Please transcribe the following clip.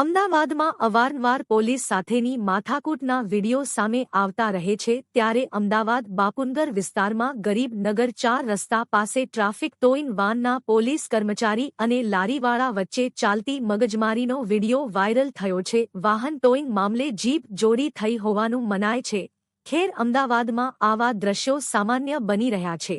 અમદાવાદમાં અવારનવાર પોલીસ સાથેની માથાકૂટના વીડિયો સામે આવતા રહે છે, ત્યારે અમદાવાદ બાપુનગર વિસ્તારમાં ગરીબ નગર ચાર રસ્તા પાસે ટ્રાફિક ટોઈંગ વાનના પોલીસ કર્મચારી અને લારીવાળા વચ્ચે ચાલતી મગજમારીનો વીડિયો વાયરલ થયો છે. વાહન તોઈંગ મામલે જીપ જોડી થઈ હોવાનું મનાય છે. ખેર અમદાવાદમાં આવા દ્રશ્યો સામાન્ય બની રહ્યા છે.